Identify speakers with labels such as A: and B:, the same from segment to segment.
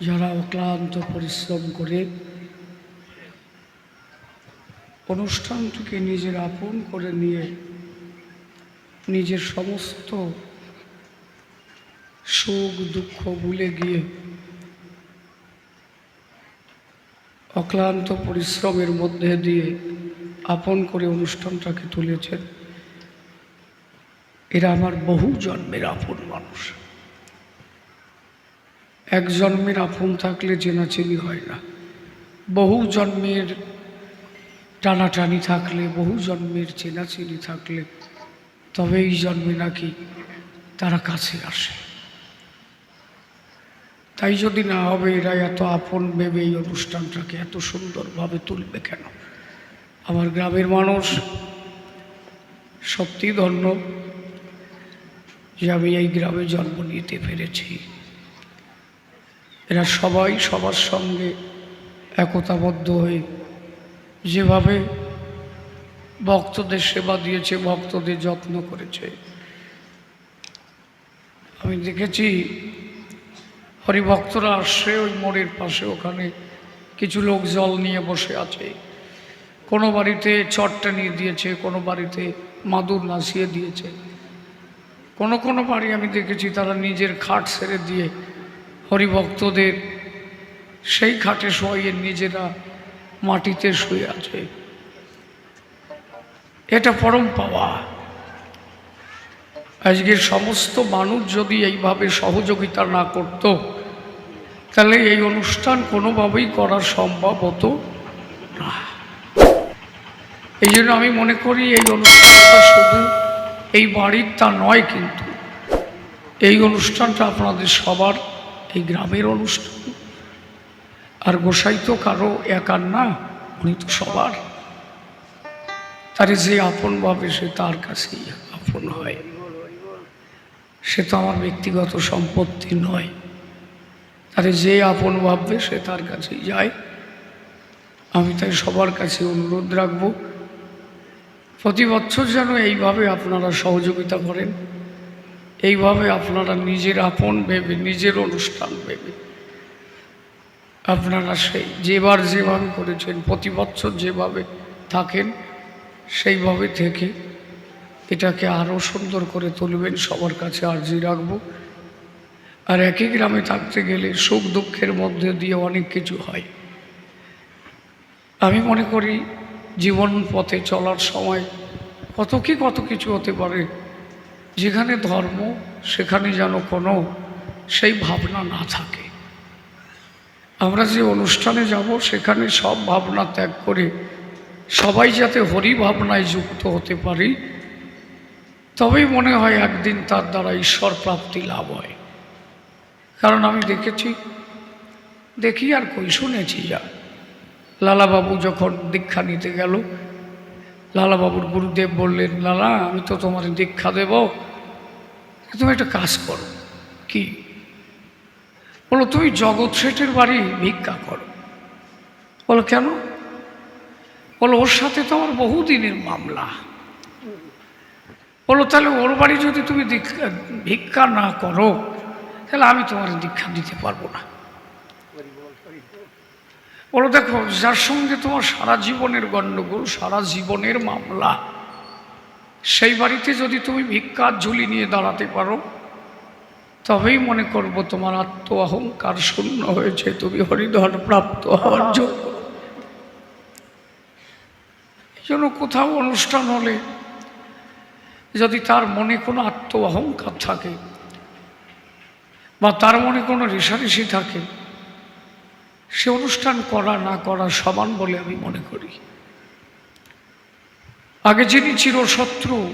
A: যারা অক্লান্ত পরিশ্রম করে অনুষ্ঠানটিকে নিজের আপন করে নিয়ে নিজের সমস্ত সুখ, দুঃখ ভুলে গিয়ে অক্লান্ত পরিশ্রমের মধ্যে দিয়ে আপন করে অনুষ্ঠানটাকে তুলেছেন। এরা আমার বহু জন্মের আপন মানুষ। এক জন্মের আপন থাকলে চেনাচেনি হয় না। বহু জন্মের টানাটানি থাকলে, বহু জন্মের চেনাচেনি থাকলে, তবে এই জন্মে নাকি তারা কাছে আসে। তাই যদি না হবে, এরা এত আপন ভেবে এই অনুষ্ঠানটাকে এত সুন্দরভাবে তুলবে কেন? আমার গ্রামের মানুষ সত্যি ধন্য যে আমি এই গ্রামে জন্ম নিতে পেরেছি। এরা সবাই সবার সঙ্গে একতাবদ্ধ হয়ে যেভাবে ভক্তদের সেবা দিয়েছে, ভক্তদের যত্ন করেছে। আমি দেখেছি হরিভক্তরা আসছে ওই মোড়ের পাশে, ওখানে কিছু লোক জল নিয়ে বসে আছে। কোনো বাড়িতে চটটা নিয়ে দিয়েছে, কোনো বাড়িতে মাদুর নাচিয়ে দিয়েছে। কোনো কোনো বাড়ি আমি দেখেছি তারা নিজের খাট ছেড়ে দিয়ে হরিভক্তদের সেই খাটে শোয়াইয়ে নিজেরা মাটিতে শুয়ে আছে। এটা পরম পাওয়া। আজকের সমস্ত মানুষ যদি এইভাবে সহযোগিতা না করত, তাহলে এই অনুষ্ঠান কোনোভাবেই করা সম্ভব হতো না। এই জন্য আমি মনে করি এই অনুষ্ঠানটা শুধু এই বাড়ির তা নয়, কিন্তু এই অনুষ্ঠানটা আপনাদের সবার এই গ্রামের অনুষ্ঠান। আর গোসাই তো কারও একার না, উনি তো সবার। তারে যে আপন ভাবে সে তার কাছেই আপন হয়। সে তো আমার ব্যক্তিগত সম্পত্তি নয়। তারে যে আপন ভাববে সে তার কাছেই যায়। আমি তাই সবার কাছে অনুরোধ রাখব, প্রতি বছর যেন এইভাবে আপনারা সহযোগিতা করেন। এইভাবে আপনারা নিজের আপন ভেবে, নিজের অনুষ্ঠান ভেবে আপনারা সেই যেবার যেভাবে করেছেন, প্রতি বছর যেভাবে থাকেন, সেইভাবে থেকে এটাকে আরও সুন্দর করে তুলবেন। সবার কাছে আর্জি রাখব। আর একই গ্রামে থাকতে গেলে সুখ দুঃখের মধ্যে দিয়ে অনেক কিছু হয়। আমি মনে করি জীবন পথে চলার সময় কত কি কত কিছু হতে পারে যেখানে ধর্ম, সেখানে যেন কোনো সেই ভাবনা না থাকে। আমরা যে অনুষ্ঠানে যাব, সেখানে সব ভাবনা ত্যাগ করে সবাই যাতে হরি ভাবনায় যুক্ত হতে পারি, তবেই মনে হয় একদিন তার দ্বারা ঈশ্বর প্রাপ্তি লাভ হয়। কারণ আমি দেখেছি, দেখি আর কই শুনেছি যা। লালাবাবু যখন দীক্ষা নিতে গেল, লালাবাবুর গুরুদেব বললেন, লালা, আমি তো তোমার দীক্ষা দেব। তুমি একটা কাজ করো। কি? বলো, তুমি জগৎ শেঠের বাড়ি ভিক্ষা করো। বলো, কেন? বলো, ওর সাথে তো আমার বহুদিনের মামলা। বলো, তাহলে ওর বাড়ি যদি তুমি ভিক্ষা না করো, তাহলে আমি তোমার দীক্ষা দিতে পারব না। বলো, দেখো, যার সঙ্গে তোমার সারা জীবনের গণ্ডগোল, সারা জীবনের মামলা সেই বাড়িতে যদি তুমি ভিক্ষার ঝুলি নিয়ে দাঁড়াতে পারো তবেই মনে করব তোমার আত্ম অহংকার শূন্য হয়েছে তুমি হরিধর প্রাপ্ত হওয়ার যোগ্য। এই জন্য কোথাও অনুষ্ঠান হলে যদি তার মনে কোনো আত্ম অহংকার থাকে বা তার মনে কোনো রেশারেশি থাকে সে অনুষ্ঠান করা না করা সমান বলে আমি মনে করি। আগে যিনি চিরশত্রু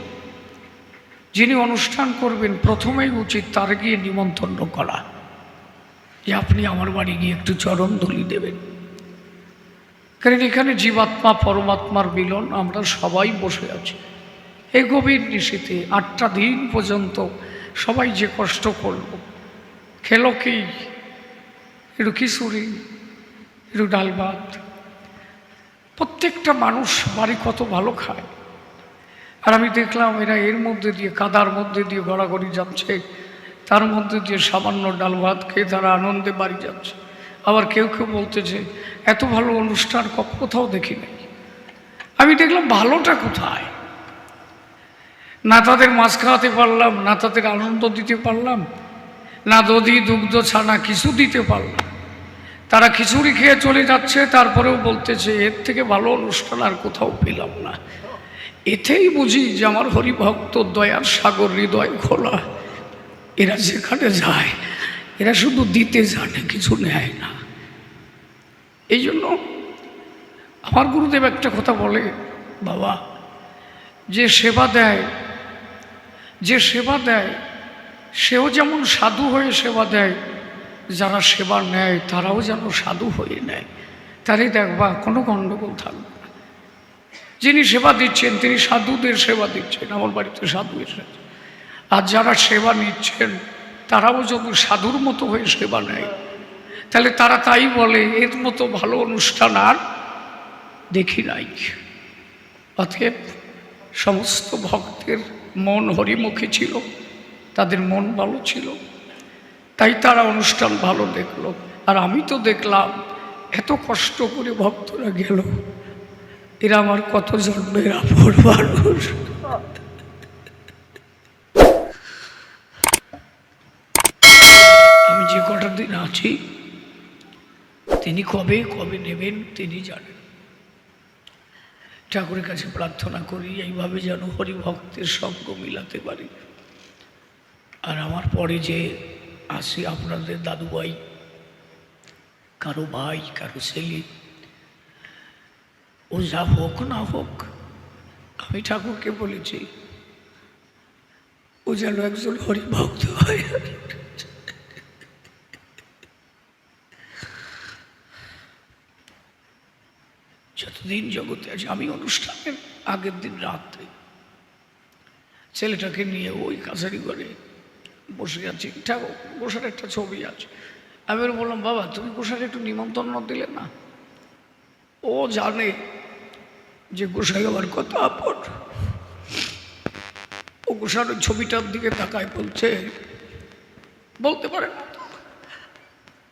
A: যিনি অনুষ্ঠান করবেন, প্রথমেই উচিত তার গিয়ে নিমন্ত্রণ করা যে আপনি আমার বাড়ি গিয়ে একটু চরণ ধুলি দেবেন। কারণ এখানে জীবাত্মা, পরমাত্মার মিলন, আমরা সবাই বসে আছি। এই গভীর নিশীতে আটটা দিন পর্যন্ত সবাই যে কষ্ট করল, খেলো কি? একটু খিচুড়ি, একটু ডাল ভাত। প্রত্যেকটা মানুষ বাড়ি কত ভালো খায়? আর আমি দেখলাম এরা এর মধ্যে দিয়ে কাদার মধ্যে দিয়ে গড়াগড়ি যাচ্ছে, তার মধ্যে দিয়ে সামান্য ডাল ভাত খেয়ে তারা আনন্দে বাড়ি যাচ্ছে। আবার কেউ কেউ বলতেছে এত ভালো অনুষ্ঠান কোথাও দেখি নাই। আমি দেখলাম ভালোটা কোথায়? না তাদের মাছ খাওয়াতে পারলাম, না তাদের আনন্দ দিতে পারলাম, না দধি দুগ্ধ ছানা কিছু দিতে পারলাম। তারা খিচুড়ি খেয়ে চলে যাচ্ছে, তারপরেও বলতেছে, এর থেকে ভালো অনুষ্ঠান আর কোথাও পেলাম না। এতেই বুঝি যে আমার হরিভক্ত দয়ার সাগর হৃদয় খোলা। এরা যেখানে যায়, এরা শুধু দিতে জানে, কিছু নেয় না। এই জন্য আমার গুরুদেব একটা কথা বলে, বাবা, যে সেবা দেয়, যে সেবা দেয়, সেও যেমন সাধু হয়ে সেবা দেয়, যারা সেবা নেয়, তারাও যেন সাধু হয়ে নেয়। তারই দেখবা, কোনো গণ্ডগোল থাকবে যিনি সেবা দিচ্ছেন, তিনি সাধুদের সেবা দিচ্ছেন, আমার বাড়িতে সাধু এসেছে। আর যারা সেবা নিচ্ছেন, তারাও যদি সাধুর মতো হয়ে সেবা নেয়, তাহলে তারা তাই বলে, এর মতো ভালো অনুষ্ঠান আর দেখি নাই। অতএব সমস্ত ভক্তের মন হরিমুখী ছিল, তাদের মন ভালো ছিল। তাই তারা অনুষ্ঠান ভালো দেখল। আর আমি তো দেখলাম, এত কষ্ট করে ভক্তরা গেল। এরা আমার কত জন্মের আপন মানুষ। আমি যে কটা দিন আছি, তিনি কবে কবে নেবেন তিনি জানেন। ঠাকুরের কাছে প্রার্থনা করি, এইভাবে যেন হরিভক্তের সঙ্গ মিলাতে পারি। আর আমার পরে যে আসি আপনাদের দাদুভাই, কারও ভাই, কারও ছেলে ও যা হোক না হোক, আমি ঠাকুরকে বলেছি, ও যেন একজন হরিভক্ত হয় যতদিন জগতে আছে, আমি অনুষ্ঠানের আগের দিন রাত্রে ছেলেটাকে নিয়ে ওই কাছারি করে বসে আছি। ঠাকুর, বসার একটা ছবি আছে। আমি বললাম, বাবা, তুমি গোসার একটু নিমন্ত্রণ দিলে না? ও জানে যে গোসাই আমার কত আপন। ও গোসার ওই ছবিটার দিকে তাকায় বলছে, বলতে পারে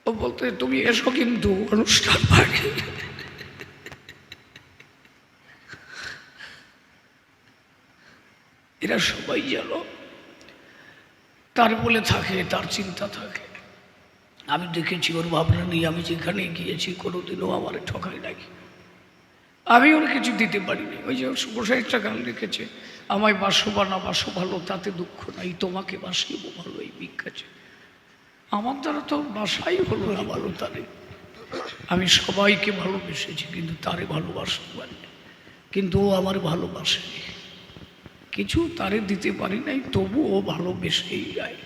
A: ও বলতে, তুমি এসো কিন্তু অনুষ্ঠান বাড়ি। এরা সবাই যেন তার বলে থাকে, তার চিন্তা থাকে। আমি দেখেছি ওর ভাবনা নিয়ে, আমি যেখানে গিয়েছি, কোনোদিনও আমার ঠকাই নাকি আমি ওর কিছু দিতে পারিনি। ওই যে একটা গান লিখেছে, আমায় বাসো বা না বাসো ভালো, তাতে দুঃখ নাই, তোমাকে বাসিব ভালো, এই ভিক্ষাছে আমার দ্বারা তো বাসাই হলো না ভালো তারে। আমি সবাইকে ভালোবেসেছি, কিন্তু তারে ভালোবাসতে পারি কিন্তু ও আমার ভালোবাসেনি। কিছু তারে দিতে পারি নাই তবু ও ভালোবেসেই যায়